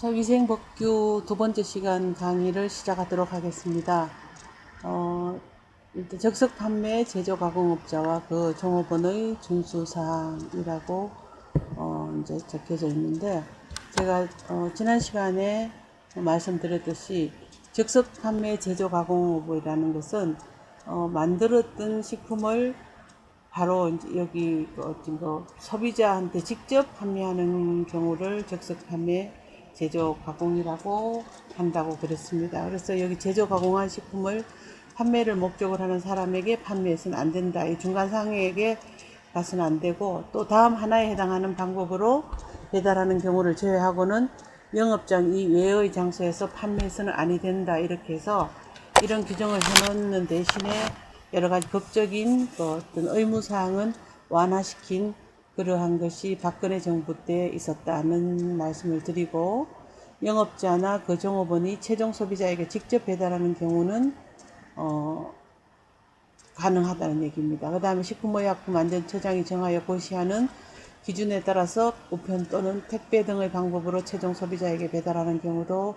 자, 위생법규 두 번째 시간 강의를 시작하도록 하겠습니다. 어, 일단 적석 판매 제조 가공업자와 그 종업원의 준수 사항이라고 어, 이제 적혀져 있는데 제가 어, 지난 시간에 말씀드렸듯이 적석 판매 제조 가공업이라는 것은 어, 만들었던 식품을 바로 여기 그 어떤 거 소비자한테 직접 판매하는 경우를 적석 판매 제조 가공이라고 한다고 그랬습니다. 그래서 여기 제조 가공한 식품을 판매를 목적으로 하는 사람에게 판매해서는 안 된다. 이 중간 상해에게 가서는 안 되고 또 다음 하나에 해당하는 방법으로 배달하는 경우를 제외하고는 영업장 이외의 장소에서 판매해서는 아니 된다. 이렇게 해서 이런 규정을 해놓는 대신에 여러 가지 법적인 그 어떤 의무사항은 완화시킨 그러한 것이 박근혜 정부 때 있었다는 말씀을 드리고 영업자나 그 종업원이 최종 소비자에게 직접 배달하는 경우는 어, 가능하다는 얘기입니다. 그 다음에 식품의약품안전처장이 정하여 고시하는 기준에 따라서 우편 또는 택배 등의 방법으로 최종 소비자에게 배달하는 경우도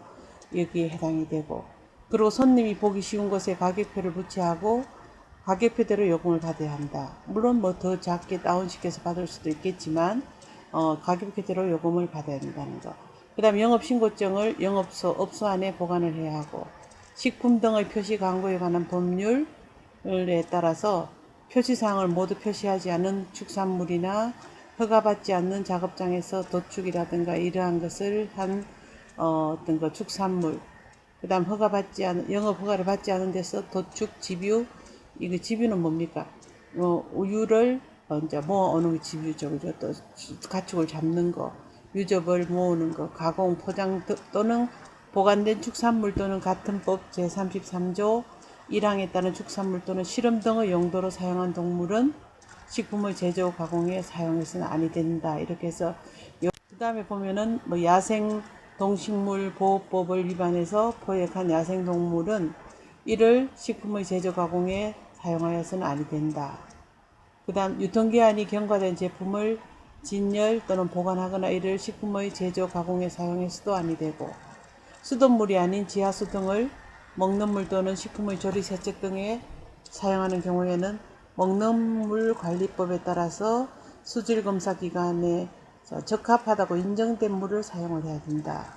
여기에 해당이 되고 그리고 손님이 보기 쉬운 곳에 가격표를 붙여하고 가격표대로 요금을 받아야 한다. 물론 뭐 더 작게 다운시켜서 받을 수도 있겠지만 어, 가격표대로 요금을 받아야 된다는 거. 그 다음 영업신고증을 영업소, 업소 안에 보관을 해야 하고 식품 등의 표시 광고에 관한 법률에 따라서 표시사항을 모두 표시하지 않은 축산물이나 허가받지 않는 작업장에서 도축이라든가 이러한 것을 한 어, 거 축산물 그 다음 허가받지 않은 영업 허가를 받지 않은 데서 도축 집유 이거 집유는 뭡니까? 어, 우유를 어, 이제 모아오는 게 집유죠. 그죠? 또 가축을 잡는 거, 유접을 모으는 거, 가공, 포장 또- 또는 보관된 축산물 또는 같은 법 제33조 1항에 따른 축산물 또는 실험 등의 용도로 사용한 동물은 식품의 제조 가공에 사용해서는 아니 된다. 이렇게 해서 그 다음에 보면은 뭐 야생 동식물 보호법을 위반해서 포획한 야생 동물은 이를 식품의 제조 가공에 사용하여서는 아니 된다. 그 다음 유통기한이 경과된 제품을 진열 또는 보관하거나 이를 식품의 제조 가공에 사용해서도 아니 되고 수돗물이 아닌 지하수 등을 먹는 물 또는 식품의 조리 세척 등에 사용하는 경우에는 먹는 물 관리법에 따라서 수질 검사 기간에 적합하다고 인정된 물을 사용을 해야 된다.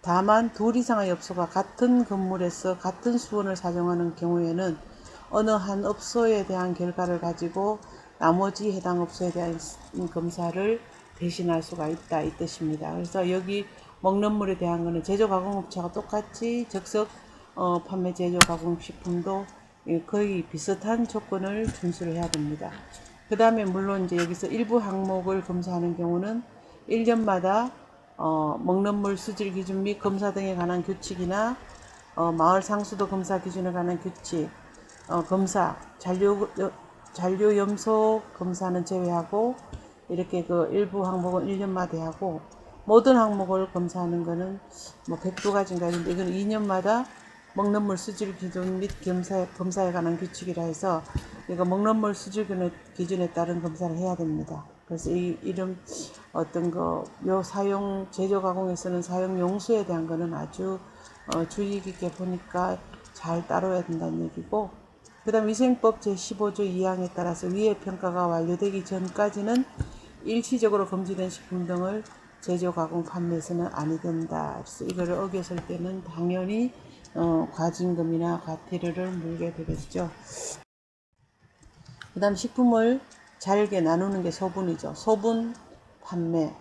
다만 둘 이상의 업소가 같은 건물에서 같은 수원을 사용하는 경우에는 어느 한 업소에 대한 결과를 가지고 나머지 해당 업소에 대한 검사를 대신할 수가 있다 이 뜻입니다. 그래서 여기 먹는 물에 대한 거는 제조 가공업체가 똑같이 적석 어, 판매 제조 가공 식품도 예, 거의 비슷한 조건을 준수를 해야 됩니다. 그 다음에 물론 이제 여기서 일부 항목을 검사하는 경우는 1년마다 어, 먹는 물 수질 기준 및 검사 등에 관한 규칙이나 어, 마을 상수도 검사 기준에 관한 규칙, 어, 검사, 잔류, 여- 잔류 염소 검사는 제외하고 이렇게 그 일부 항목은 1년마다 하고 모든 항목을 검사하는 거는 뭐 102가지인가 있는데 이건 2년마다 먹는 물 수질 기준 및 검사에, 검사에 관한 규칙이라 해서 이거 먹는 물 수질 기준에- 따른 검사를 해야 됩니다. 그래서 이 이름 어떤 거 요 사용 제조 가공에서는 사용 용수에 대한 거는 아주 어, 주의 깊게 보니까 잘 따라야 된다는 얘기고 그 다음 위생법 제15조 2항에 따라서 위의 평가가 완료되기 전까지는 일시적으로 금지된 식품 등을 제조 가공 판매해서는 아니 된다. 그래서 이거를 어겼을 때는 당연히 어, 과징금이나 과태료를 물게 되겠죠. 그 다음 식품을 잘게 나누는 게 소분이죠. 소분 판매.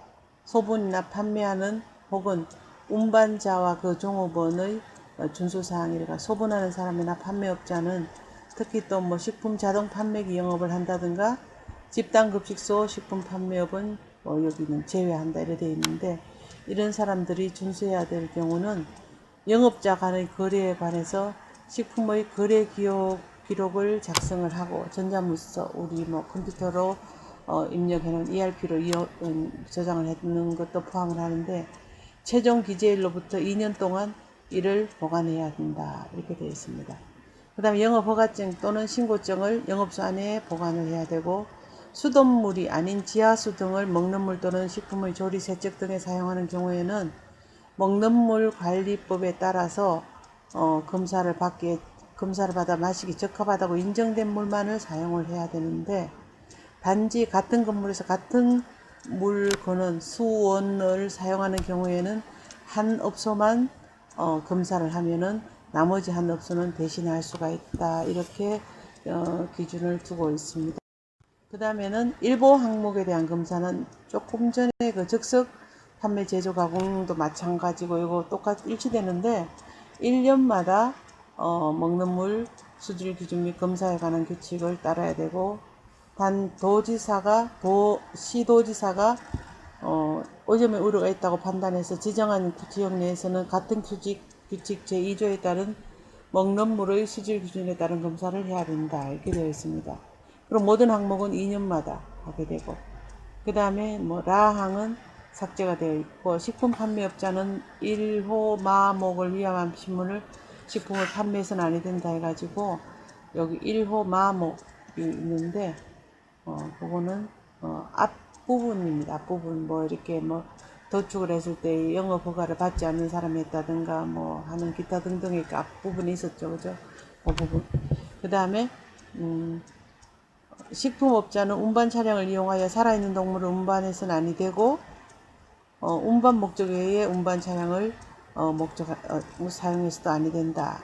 소분이나 판매하는 혹은 운반자와 그 종업원의 어, 준수사항이라 소분하는 사람이나 판매업자는 특히 또 뭐 식품 자동 판매기 영업을 한다든가 집단 급식소 식품 판매업은 뭐 여기는 제외한다 이래 돼 있는데 이런 사람들이 준수해야 될 경우는 영업자 간의 거래에 관해서 식품의 거래 기록, 기록을 작성을 하고 전자문서 우리 뭐 컴퓨터로 어, 입력해 놓은 ERP로 이어, 음, 저장을 해두는 것도 포함을 하는데 최종 기재일로부터 2년 동안 이를 보관해야 된다 이렇게 되어 있습니다. 그 다음에 영업허가증 또는 신고증을 영업소 안에 보관을 해야 되고 수돗물이 아닌 지하수 등을 먹는 물 또는 식품의 조리 세척 등에 사용하는 경우에는 먹는 물 관리법에 따라서 어, 검사를 받게 검사를 받아 마시기 적합하다고 인정된 물만을 사용을 해야 되는데 단지 같은 건물에서 같은 물건은 수원을 사용하는 경우에는 한 업소만 어, 검사를 하면은 나머지 한 업소는 대신할 수가 있다 이렇게 어, 기준을 두고 있습니다. 그 다음에는 일부 항목에 대한 검사는 조금 전에 그 즉석 판매 제조 가공도 마찬가지고 이거 똑같 일치되는데 1년마다 어, 먹는 물 수질 기준 및 검사에 관한 규칙을 따라야 되고 단 도지사가 도 시도지사가 어, 오점에 우려가 있다고 판단해서 지정한 지역 내에서는 같은 규칙 규칙 제2조에 따른 먹는 물의 수질 기준에 따른 검사를 해야 된다 이렇게 되어 있습니다. 그럼 모든 항목은 2년마다 하게 되고 그 다음에 뭐 라항은 삭제가 되어 있고 식품 판매업자는 1호 마목을 위함한 신문을 식품을 판매해서는 아니 된다 해가지고 여기 1호 마목이 있는데 어 그거는 어 앞부분입니다. 앞부분 뭐 이렇게 뭐 도축을 했을 때 영업 허가를 받지 않는 사람이 있다든가 뭐 하는 기타 등등의 그 앞부분이 있었죠. 그죠? 그 부분. 그 다음에 음 식품업자는 운반 차량을 이용하여 살아있는 동물을 운반해서는 아니 되고 어, 운반 목적 외에 운반 차량을 어, 목적 어, 사용해서도 아니 된다.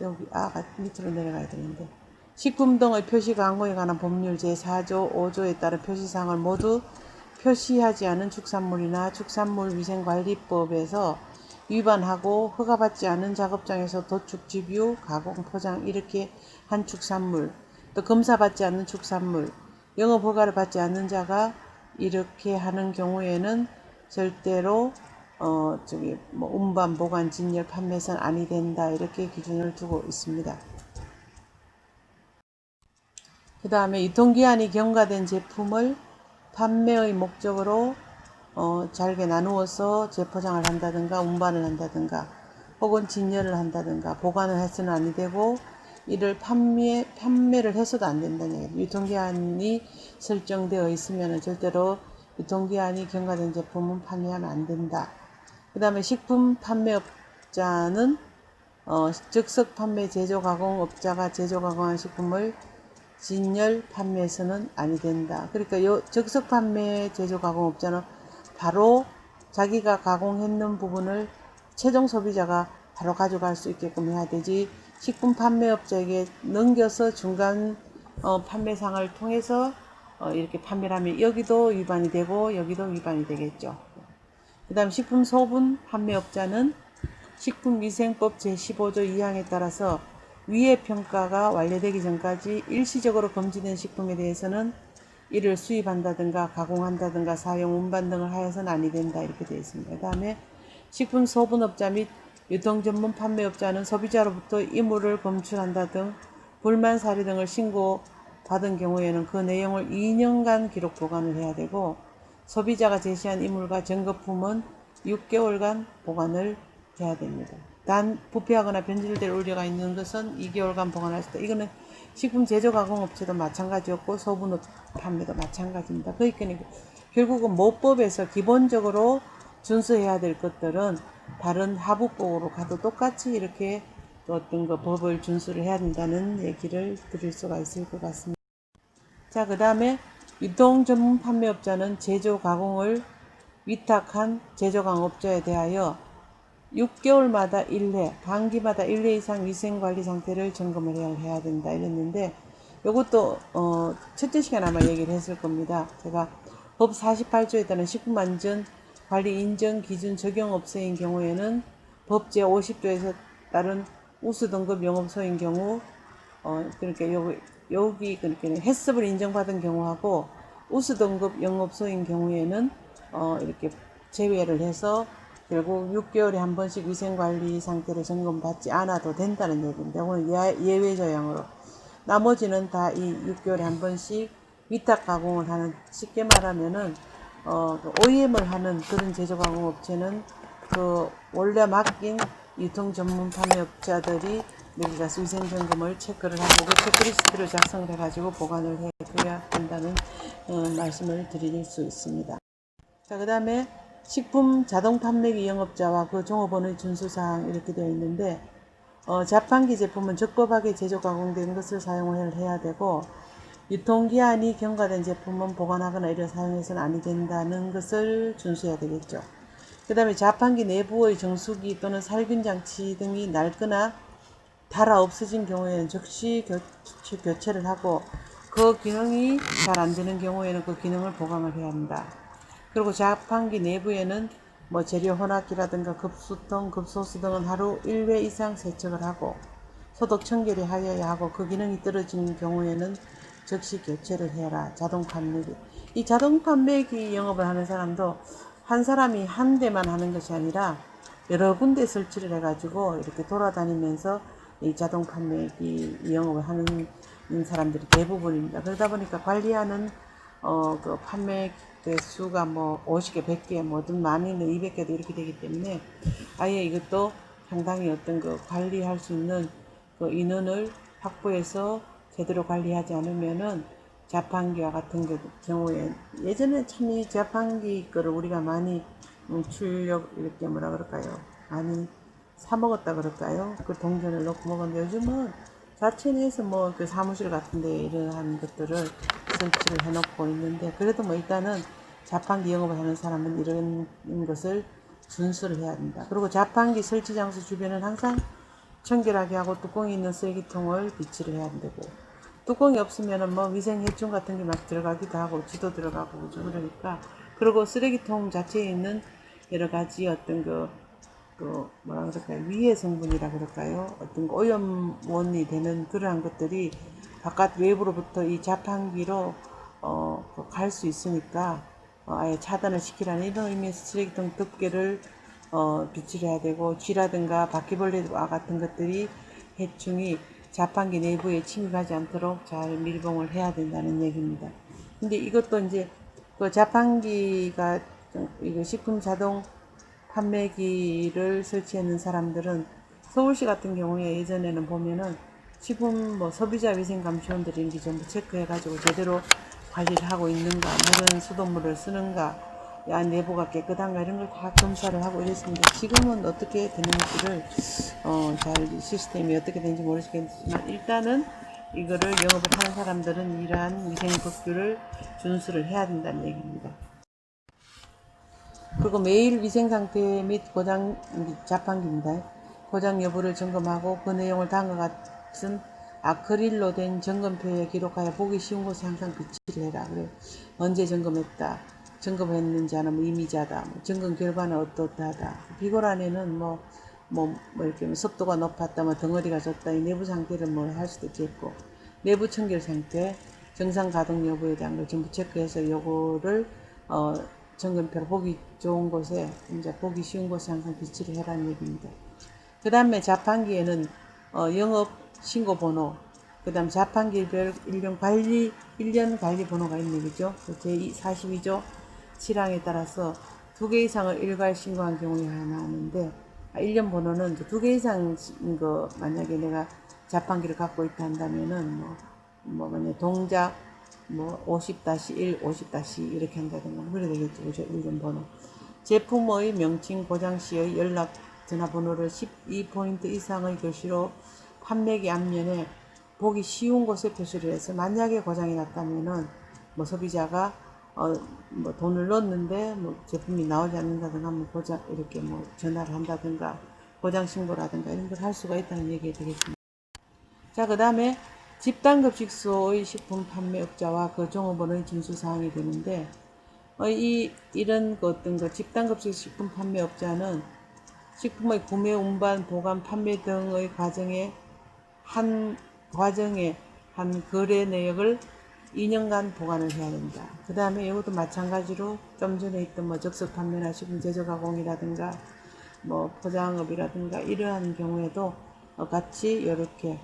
여기 아 밑으로 내려가야 되는데 식품 등의 표시 광고에 관한 법률 제4조 5조에 따른 표시사항을 모두 표시하지 않은 축산물이나 축산물 위생관리법에서 위반하고 허가받지 않은 작업장에서 도축, 집유, 가공, 포장 이렇게 한 축산물 또 검사받지 않는 축산물 영업 허가를 받지 않는 자가 이렇게 하는 경우에는 절대로 어 저기 뭐 운반 보관 진열 판매선 아니 된다 이렇게 기준을 두고 있습니다. 그 다음에 유통기한이 경과된 제품을 판매의 목적으로 어, 잘게 나누어서 재포장을 한다든가 운반을 한다든가 혹은 진열을 한다든가 보관을 해서는 아니 되고 이를 판매, 판매를 해서도 안 된다는 얘기예요. 유통기한이 설정되어 있으면 절대로 유통기한이 경과된 제품은 판매하면 안 된다. 그 다음에 식품 판매업자는 어, 즉석 판매 제조 가공업자가 제조 가공한 식품을 진열 판매해서는 아니 된다. 그러니까 요 즉석 판매 제조 가공업자는 바로 자기가 가공했는 부분을 최종 소비자가 바로 가져갈 수 있게끔 해야 되지 식품 판매업자에게 넘겨서 중간 어, 판매상을 통해서 어, 이렇게 판매를 하면 여기도 위반이 되고 여기도 위반이 되겠죠. 그 다음 식품 소분 판매업자는 식품위생법 제15조 2항에 따라서 위의 평가가 완료되기 전까지 일시적으로 금지된 식품에 대해서는 이를 수입한다든가 가공한다든가 사용, 운반 등을 하여서는 아니 된다 이렇게 되어 있습니다. 그 다음에 식품 소분업자 및 유통 전문 판매업자는 소비자로부터 이물을 검출한다 등 불만 사례 등을 신고 받은 경우에는 그 내용을 2년간 기록 보관을 해야 되고 소비자가 제시한 이물과 증거품은 6개월간 보관을 해야 됩니다. 단 부패하거나 변질될 우려가 있는 것은 2개월간 보관할 수 있다. 이거는 식품 제조 가공 업체도 마찬가지였고 소분업 판매도 마찬가지입니다. 그러니까 결국은 모법에서 기본적으로 준수해야 될 것들은 다른 하부법으로 가도 똑같이 이렇게 어떤 거 법을 준수를 해야 된다는 얘기를 드릴 수가 있을 것 같습니다. 자, 그 다음에 유통 전문 판매업자는 제조 가공을 위탁한 제조 가공업자에 대하여 6개월마다 1회, 반기마다 1회 이상 위생관리 상태를 점검을 해야, 된다 이랬는데 이것도 어, 첫째 시간 아마 얘기를 했을 겁니다. 제가 법 48조에 따른 식품안전 관리 인정 기준 적용 업체인 경우에는 법 제50조에서 따른 우수 등급 영업소인 경우 어 그러니까 여기 여기 그러니까 햇습을 인정받은 경우하고 우수 등급 영업소인 경우에는 어 이렇게 제외를 해서 결국 6개월에 한 번씩 위생관리 상태를 점검받지 않아도 된다는 얘기인데 오늘 예외 조항으로 나머지는 다 이 6개월에 한 번씩 위탁 가공을 하는 쉽게 말하면은 어, OEM을 하는 그런 제조 가공 업체는 그 원래 맡긴 유통 전문 판매업자들이 여기 가서 위생 점검을 체크를 하고 그 체크리스트를 작성을 해가지고 보관을 해줘야 한다는 어, 말씀을 드릴 수 있습니다. 자, 그 다음에 식품 자동 판매기 영업자와 그 종업원의 준수사항 이렇게 되어 있는데 어, 자판기 제품은 적법하게 제조 가공된 것을 사용을 해야 되고 유통기한이 경과된 제품은 보관하거나 이를 사용해서는 아니 된다는 것을 준수해야 되겠죠. 그 다음에 자판기 내부의 정수기 또는 살균 장치 등이 낡거나 달아 없어진 경우에는 즉시 교체, 교체를 하고 그 기능이 잘 안 되는 경우에는 그 기능을 보강을 해야 한다. 그리고 자판기 내부에는 뭐 재료 혼합기라든가 급수통, 급소수 등은 하루 1회 이상 세척을 하고 소독 청결이 하여야 하고 그 기능이 떨어지는 경우에는 즉시 교체를 해라. 자동 판매기. 이 자동 판매기 영업을 하는 사람도 한 사람이 한 대만 하는 것이 아니라 여러 군데 설치를 해가지고 이렇게 돌아다니면서 이 자동 판매기 영업을 하는 사람들이 대부분입니다. 그러다 보니까 관리하는 어, 그 판매 개 수가 뭐 50개, 100개, 뭐든 많이는 200개도 이렇게 되기 때문에 아예 이것도 상당히 어떤 그 관리할 수 있는 그 인원을 확보해서 제대로 관리하지 않으면은 자판기와 같은 그 경우에 예전에 참 이 자판기 거를 우리가 많이 음, 출력 이렇게 뭐라 그럴까요? 많이 사 먹었다 그럴까요? 그 동전을 넣고 먹었는데 요즘은 자체 내에서 뭐 그 사무실 같은 데 이러한 것들을 설치를 해놓고 있는데 그래도 뭐 일단은 자판기 영업을 하는 사람은 이런 것을 준수를 해야 된다. 그리고 자판기 설치 장소 주변은 항상 청결하게 하고 뚜껑이 있는 쓰레기통을 비치를 해야 되고 뚜껑이 없으면은 뭐 위생 해충 같은 게 막 들어가기도 하고 쥐도 들어가고 그죠. 그러니까 그리고 쓰레기통 자체에 있는 여러 가지 어떤 그, 그 뭐라 그럴까요? 위해 성분이라 그럴까요? 어떤 그 오염원이 되는 그러한 것들이 바깥 외부로부터 이 자판기로 어, 갈 수 있으니까 어, 아예 차단을 시키라는 이런 의미에서 쓰레기통 덮개를 어, 비치를 해야 되고 쥐라든가 바퀴벌레와 같은 것들이 해충이 자판기 내부에 침입하지 않도록 잘 밀봉을 해야 된다는 얘기입니다. 근데 이것도 이제 그 자판기가 이거 식품 자동 판매기를 설치하는 사람들은 서울시 같은 경우에 예전에는 보면은 식품 뭐 소비자 위생 감시원들이 이렇게 전부 체크해가지고 제대로 관리를 하고 있는가, 물은 수돗물을 쓰는가, 야 내부가 깨끗한가 이런 걸 다 검사를 하고 이랬습니다. 지금은 어떻게 되는지를 어, 잘 시스템이 어떻게 되는지 모르겠지만 일단은 이거를 영업을 하는 사람들은 이러한 위생 법규를 준수를 해야 된다는 얘기입니다. 그리고 매일 위생 상태 및 고장 자판기입니다. 고장 여부를 점검하고 그 내용을 다음과 같 은 아크릴로 된 점검표에 기록하여 보기 쉬운 곳에 항상 비치를 해라. 그래 언제 점검했다. 점검했는지 하는 뭐 이미자다. 뭐 점검 결과는 어떻다다. 비고란에는 뭐, 뭐, 뭐 이렇게 뭐 습도가 높았다, 뭐 덩어리가 졌다, 이 내부 상태를 뭐 할 수도 있겠고, 내부 청결 상태, 정상 가동 여부에 대한 걸 전부 체크해서 요거를, 어, 점검표를 보기 좋은 곳에, 이제 보기 쉬운 곳에 항상 비치를 해라는 얘기입니다. 그 다음에 자판기에는, 어, 영업 신고 번호, 그 다음 자판기별 일련 관리, 일련 관리 번호가 있는 얘기죠. 제42조 7항에 따라서 두 개 이상을 일괄 신고한 경우에 하나 하는데, 아, 일련 번호는 두 개 이상인 거, 만약에 내가 자판기를 갖고 있다 한다면은, 뭐, 뭐, 만약 동작, 뭐, 50-1, 50- 이렇게 한다든가, 뭐 그래 되겠죠. 그죠? 일련 번호. 제품의 명칭 고장 시의 연락 전화번호를 12포인트 이상의 글씨로 판매기 앞면에 보기 쉬운 곳에 표시를 해서 만약에 고장이 났다면은 뭐 소비자가 어 뭐 돈을 넣었는데 뭐 제품이 나오지 않는다든가 뭐 고장 이렇게 뭐 전화를 한다든가 고장 신고라든가 이런 걸 할 수가 있다는 얘기가 되겠습니다. 자, 그 다음에 집단급식소의 식품 판매업자와 그 종업원의 진수사항이 되는데, 어, 이, 이런 그 어떤 그 집단급식 식품 판매업자는 식품의 구매, 운반, 보관, 판매 등의 과정에 한 과정에 한 거래 내역을 2년간 보관을 해야 된다. 그 다음에 이것도 마찬가지로 좀 전에 있던 뭐 적석 판매나 식품 제조 가공이라든가 뭐 포장업이라든가 이러한 경우에도 어, 같이 이렇게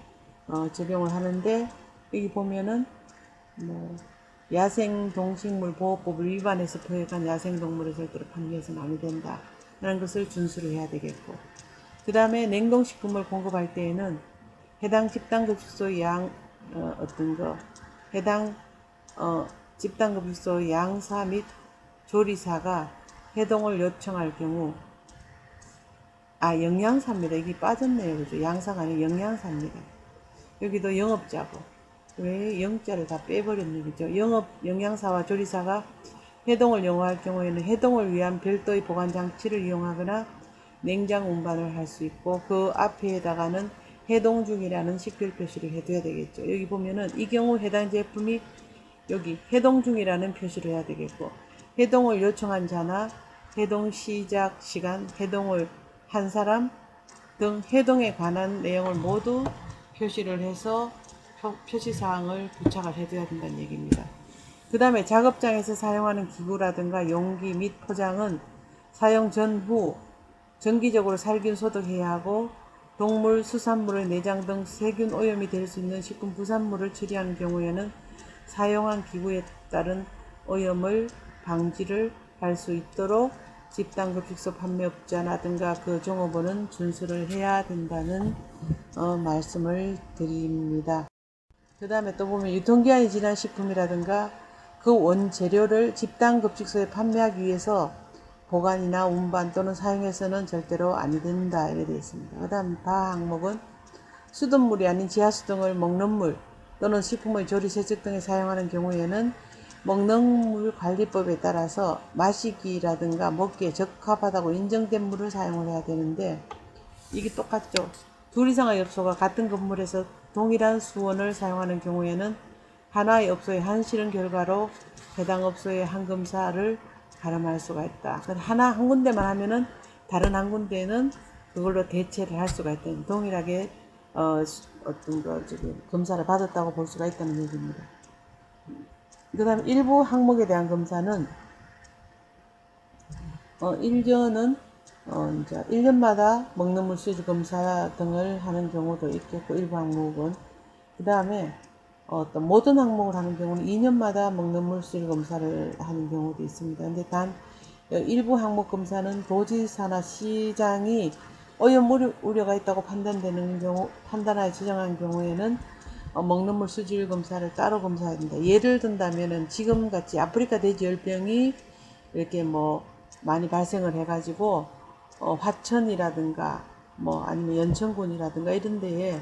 어, 적용을 하는데 여기 보면은 뭐 야생 동식물 보호법을 위반해서 포획한 야생 동물을 절대로 판매해서는 안 된다. 라는 것을 준수를 해야 되겠고 그 다음에 냉동식품을 공급할 때에는 해당 집단급식소 양 어, 어떤 거 해당 어, 집단급식소 양사 및 조리사가 해동을 요청할 경우 아 영양사입니다. 이게 빠졌네요. 그죠? 양사가 아니고 영양사입니다. 여기도 영업자고 왜 영자를 다 빼버렸네 그죠? 영업 영양사와 조리사가 해동을 영어할 경우에는 해동을 위한 별도의 보관 장치를 이용하거나 냉장 운반을 할 수 있고 그 앞에다가는 해동 중이라는 식별 표시를 해둬야 되겠죠. 여기 보면은 이 경우 해당 제품이 여기 해동 중이라는 표시를 해야 되겠고 해동을 요청한 자나 해동 시작 시간, 해동을 한 사람 등 해동에 관한 내용을 모두 표시를 해서 표, 표시 사항을 부착을 해줘야 된다는 얘기입니다. 그 다음에 작업장에서 사용하는 기구라든가 용기 및 포장은 사용 전후 정기적으로 살균 소독해야 하고 동물, 수산물의 내장 등 세균 오염이 될 수 있는 식품 부산물을 처리하는 경우에는 사용한 기구에 따른 오염을 방지를 할 수 있도록 집단급식소 판매업자라든가 그 종업원은 준수를 해야 된다는 어, 말씀을 드립니다. 그 다음에 또 보면 유통기한이 지난 식품이라든가 그 원재료를 집단급식소에 판매하기 위해서 보관이나 운반 또는 사용해서는 절대로 아니 된다 이렇게 되어 있습니다. 그 다음 바 항목은 수돗물이 아닌 지하수 등을 먹는 물 또는 식품의 조리 세척 등에 사용하는 경우에는 먹는 물 관리법에 따라서 마시기라든가 먹기에 적합하다고 인정된 물을 사용을 해야 되는데 이게 똑같죠. 둘 이상의 엽소가 같은 건물에서 동일한 수원을 사용하는 경우에는 하나의 업소의 한실은 결과로 해당 업소의 한금사를 가름할 수가 있다. 하나 한 군데만 하면은 다른 한 군데는 그걸로 대체를 할 수가 있다. 동일하게 어, 어떤 거 저기 검사를 받았다고 볼 수가 있다는 얘기입니다. 그다음 일부 항목에 대한 검사는 어, 1년은 어, 이제 1년마다 먹는 물 수질 검사 등을 하는 경우도 있겠고 일부 항목은 그 다음에 어떤 모든 항목을 하는 경우는 2년마다 먹는 물 수질 검사를 하는 경우도 있습니다. 근데 단 일부 항목 검사는 도지사나 시장이 오염 우려- 우려 가 있다고 판단되는 경우 판단하여 지정한 경우에는 어, 먹는 물 수질 검사를 따로 검사해야 된다. 예를 든다면은 지금 같이 아프리카 돼지 열병이 이렇게 뭐 많이 발생을 해가지고 어, 화천이라든가 뭐 아니면 연천군이라든가 이런 데에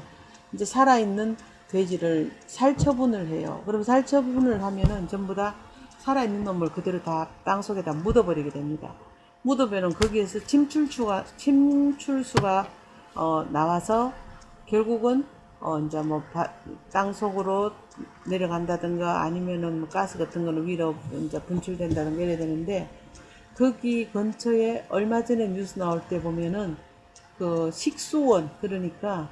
이제 살아있는 돼지를 살처분을 해요. 그럼 살처분을 하면은 전부 다 살아있는 놈을 그대로 다 땅속에다 묻어버리게 됩니다. 묻으면은 거기에서 침출수가 침출수가 어, 나와서 결국은 어 이제 뭐땅 속으로 내려간다든가 아니면은 뭐 가스 같은 거는 위로 이제 분출된다든가 이래야 되는데 거기 근처에 얼마 전에 뉴스 나올 때 보면은 그 식수원 그러니까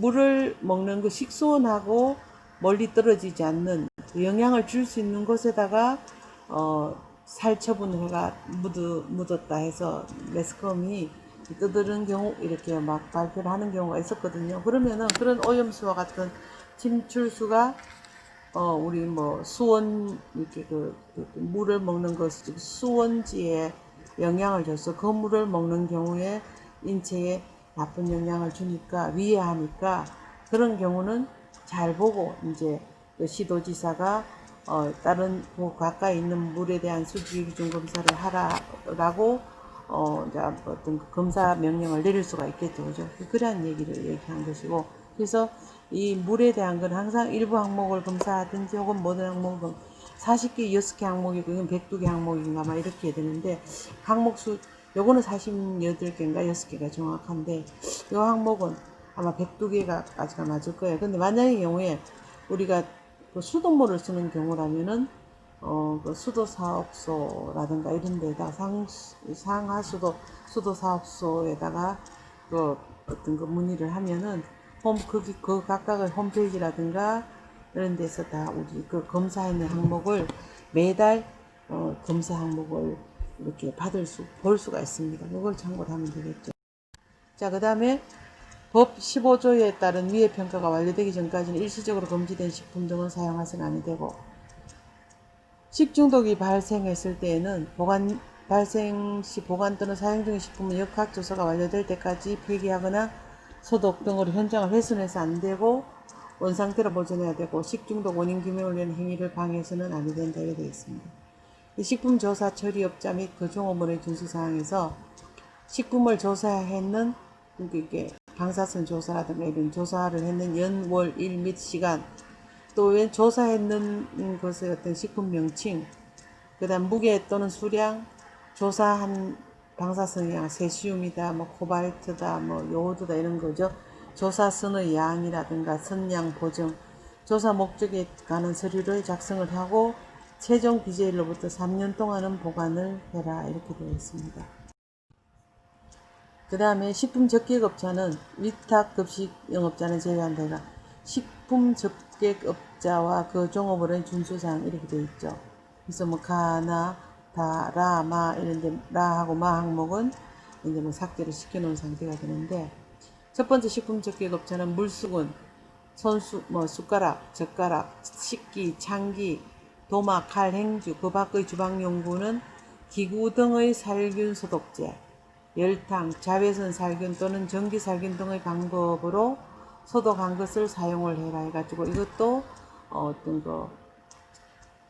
물을 먹는 그 식수원하고 멀리 떨어지지 않는 그 영향을 줄 수 있는 곳에다가 어 살 처분을 해가 묻어, 묻었다 해서 매스컴이 떠드는 경우 이렇게 막 발표를 하는 경우가 있었거든요. 그러면은 그런 오염수와 같은 침출수가 어 우리 뭐 수원 이렇게 그, 그 물을 먹는 것 수원지에 영향을 줘서 그 물을 먹는 경우에 인체에 나쁜 영향을 주니까 위해하니까 그런 경우는 잘 보고 이제 그 시도지사가 어 다른 그 가까이 있는 물에 대한 수질 기준 검사를 하라라고 어 이제 어떤 그 검사 명령을 내릴 수가 있겠죠, 그죠? 그러한 얘기를 얘기한 것이고 그래서 이 물에 대한 건 항상 일부 항목을 검사하든지 혹은 모든 항목을 40개, 6개 항목이고 이건 102개 항목인가 막 이렇게 되는데 항목 수 요거는 48개인가 6개가 정확한데 요 항목은 아마 102개가까지가 맞을 거예요. 근데 만약의 경우에 우리가 그 수돗물을 쓰는 경우라면은 어, 그 수도 사업소라든가 이런 데다 상, 상하 수도, 수도 사업소에다가 그 어떤 그 문의를 하면은 홈, 거기, 그 각각의 홈페이지라든가 이런 데서 다 우리 그 검사하는 항목을 매달 어, 검사 항목을 이렇게 받을 수, 볼 수가 있습니다. 그걸 참고를 하면 되겠죠. 자, 그 다음에 법 15조에 따른 위해 평가가 완료되기 전까지는 일시적으로 금지된 식품 등은 사용해서는 아니 되고 식중독이 발생했을 때에는 보관 발생 시 보관 또는 사용 중의 식품은 역학 조사가 완료될 때까지 폐기하거나 소독 등으로 현장을 훼손해서 안 되고 원상태로 보존해야 되고 식중독 원인 규명을 위한 행위를 방해해서는 아니 된다 이렇게 되어 있습니다. 이 식품 조사 처리업자 및 그 종업원의 준수사항에서 식품을 조사했는 그러니까 이게 방사선 조사라든가 이런 조사를 했는 연, 월, 일 및 시간 또웬 조사했는 것의 어떤 식품 명칭 그 다음 무게 또는 수량 조사한 방사선량 세슘이다 뭐 코발트다 뭐 요오드다 이런 거죠. 조사선의 양이라든가 선량 보정 조사 목적에 관한 서류를 작성을 하고 최종 BJ로부터 3년 동안은 보관을 해라 이렇게 되어 있습니다. 그 다음에 식품 적객업자는 위탁 급식 영업자는 제외한 데가 식품 적객업자와 그 종업원의 준수사항 이렇게 되어 있죠. 그래서 뭐 가나 다, 라, 마 이런데 라하고 마 항목은 이제 뭐 삭제를 시켜놓은 상태가 되는데 첫 번째 식품 적객업자는 물수건, 손수, 뭐 숟가락, 젓가락, 식기, 창기, 도마, 칼, 행주, 그 밖의 주방용구는 기구 등의 살균 소독제, 열탕, 자외선 살균 또는 전기 살균 등의 방법으로 소독한 것을 사용을 해라 해가지고 이것도 어, 어떤 거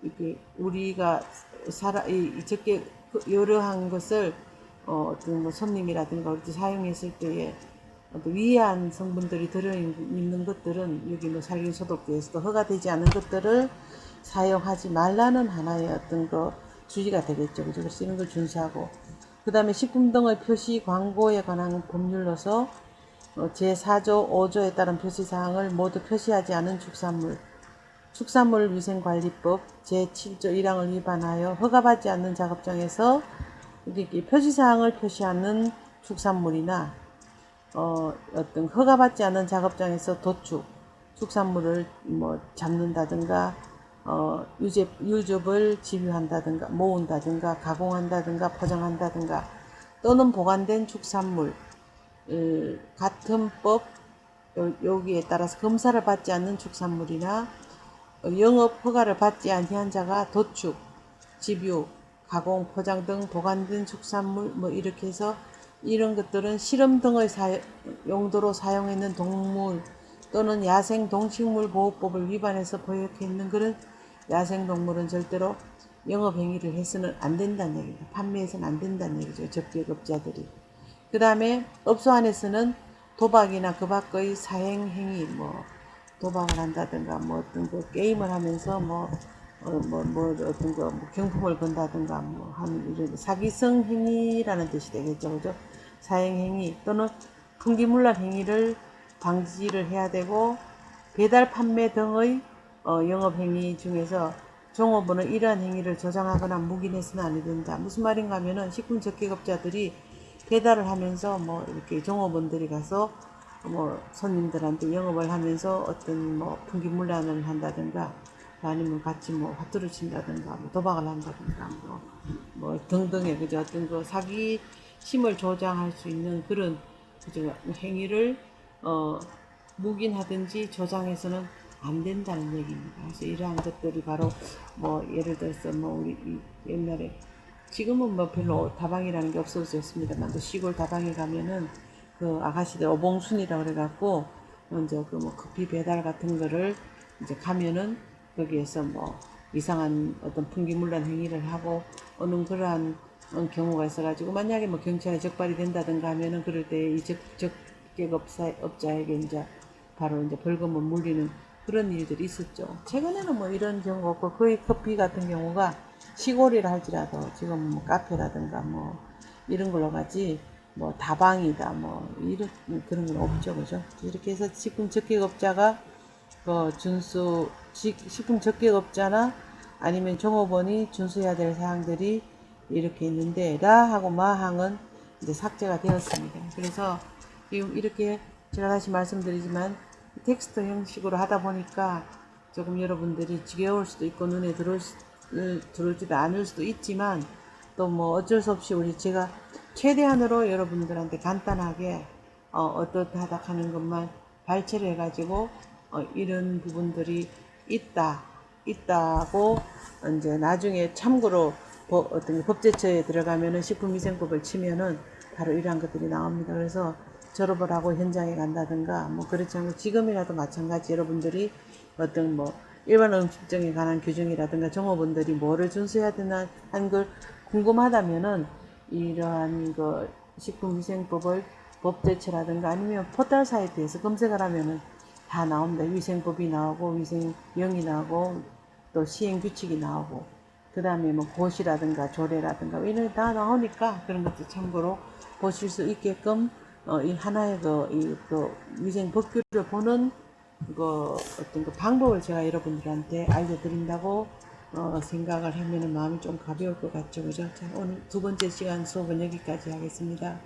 이게 우리가 살아 이 적게 여러한 것을 어, 어떤 뭐 손님이라든가 우리 사용했을 때에 어떤 위한 성분들이 들어있는 것들은 여기 뭐 살균 소독제에서도 허가되지 않은 것들을 사용하지 말라는 하나의 어떤 거 주의가 되겠죠. 그죠? 그래서 이런 걸 준수하고 그 다음에 식품 등의 표시 광고에 관한 법률로서 어, 제4조 5조에 따른 표시사항을 모두 표시하지 않은 축산물 축산물 위생관리법 제7조 1항을 위반하여 허가받지 않는 작업장에서 이렇게 표시사항을 표시하는 축산물이나 어, 어떤 허가받지 않은 작업장에서 도축, 축산물을 뭐 잡는다든가 어, 유접, 유접을 집유한다든가 모은다든가 가공한다든가 포장한다든가 또는 보관된 축산물 을, 같은 법 요- 여기에 따라서 검사를 받지 않는 축산물이나 어, 영업 허가를 받지 아니한 자가 도축, 집유, 가공, 포장 등 보관된 축산물 뭐 이렇게 해서 이런 것들은 실험 등의 사- 용도로 사용했는 동물 또는 야생 동식물 보호법을 위반해서 보역했는 그런 야생 동물은 절대로 영업 행위를 해서는 안 된다는 얘기입니다. 판매해서는 안 된다는 얘기죠. 접객업자들이. 그 다음에 업소 안에서는 도박이나 그 밖의 사행 행위 뭐 도박을 한다든가 뭐 어떤 그 게임을 하면서 뭐 어, 뭐, 뭐, 어떤 거, 뭐 경품을 건다든가, 뭐, 하는, 이런, 사기성 행위라는 뜻이 되겠죠. 그죠? 사행 행위 또는 풍기물란 행위를 방지를 해야 되고, 배달 판매 등의 어, 영업 행위 중에서 종업원은 이러한 행위를 조장하거나 묵인해서는 안 된다. 무슨 말인가 하면은 식품 적객업자들이 배달을 하면서 뭐 이렇게 종업원들이 가서 뭐 손님들한테 영업을 하면서 어떤 뭐 풍기물란을 한다든가 아니면 같이 뭐 화투를 친다든가 뭐 도박을 한다든가 뭐, 뭐 등등의 그저 어떤 그 사기 심을 조장할 수 있는 그런 그저 행위를 어 묵인하든지 조장해서는 안 된다는 얘기입니다. 그래서 이러한 것들이 바로 뭐 예를 들어서 뭐 우리 이 옛날에 지금은 뭐 별로 다방이라는 게 없어졌습니다만 또 시골 다방에 가면은 그 아가씨들 어봉순이라고 그래갖고 이제 그뭐 커피 배달 같은 거를 이제 가면은 거기에서 뭐 이상한 어떤 풍기물란 행위를 하고 오는 그러한 어, 경우가 있어가지고 만약에 뭐 경찰에 적발이 된다든가 하면은 그럴 때 이 적객업사 업자에게 이제 바로 이제 벌금을 물리는 그런 일들이 있었죠. 최근에는 뭐 이런 경우가 없고 거의 커피 같은 경우가 시골이라 할지라도 지금 뭐 카페라든가 뭐 이런 걸로 가지 뭐 다방이다 뭐 이런 그런 건 없죠. 그죠? 이렇게 해서 식품 적객업자가 그 준수 식- 식품 적객업자나 아니면 종업원이 준수해야 될 사항들이 이렇게 있는데 라하고 마항은 이제 삭제가 되었습니다. 그래서 이렇게 제가 다시 말씀드리지만 텍스트 형식으로 하다 보니까 조금 여러분들이 지겨울 수도 있고 눈에 들어올 수, 을- 들어오지도 않을 수도 있지만 또 뭐 어쩔 수 없이 우리 제가 최대한으로 여러분들한테 간단하게 어, 어떻하다 하는 것만 발췌를 해가지고 어, 이런 부분들이 있다 있다고 이제 나중에 참고로 법, 어떤 법제처에 들어가면은 식품위생법을 치면은 바로 이러한 것들이 나옵니다. 그래서 졸업을 하고 현장에 간다든가 뭐 그렇지 않고 지금이라도 마찬가지 여러분들이 어떤 뭐 일반 음식점에 관한 규정이라든가 종업원들이 뭐를 준수해야 되나 하는 걸 궁금하다면은 이러한 그 식품위생법을 법제처라든가 아니면 포털 사이트에서 검색을 하면은 다 나옵니다. 위생법이 나오고 위생령이 나오고 또 시행 규칙이 나오고 그 다음에 뭐 고시라든가 조례라든가 이런 게다 나오니까 그런 것도 참고로 보실 수 있게끔 어, 이 하나의 그, 이, 그 위생 법규를 보는 그 어떤 그 방법을 제가 여러분들한테 알려드린다고 어, 생각을 하면은 마음이 좀 가벼울 것 같죠, 그죠? 자, 오늘 두 번째 시간 수업은 여기까지 하겠습니다.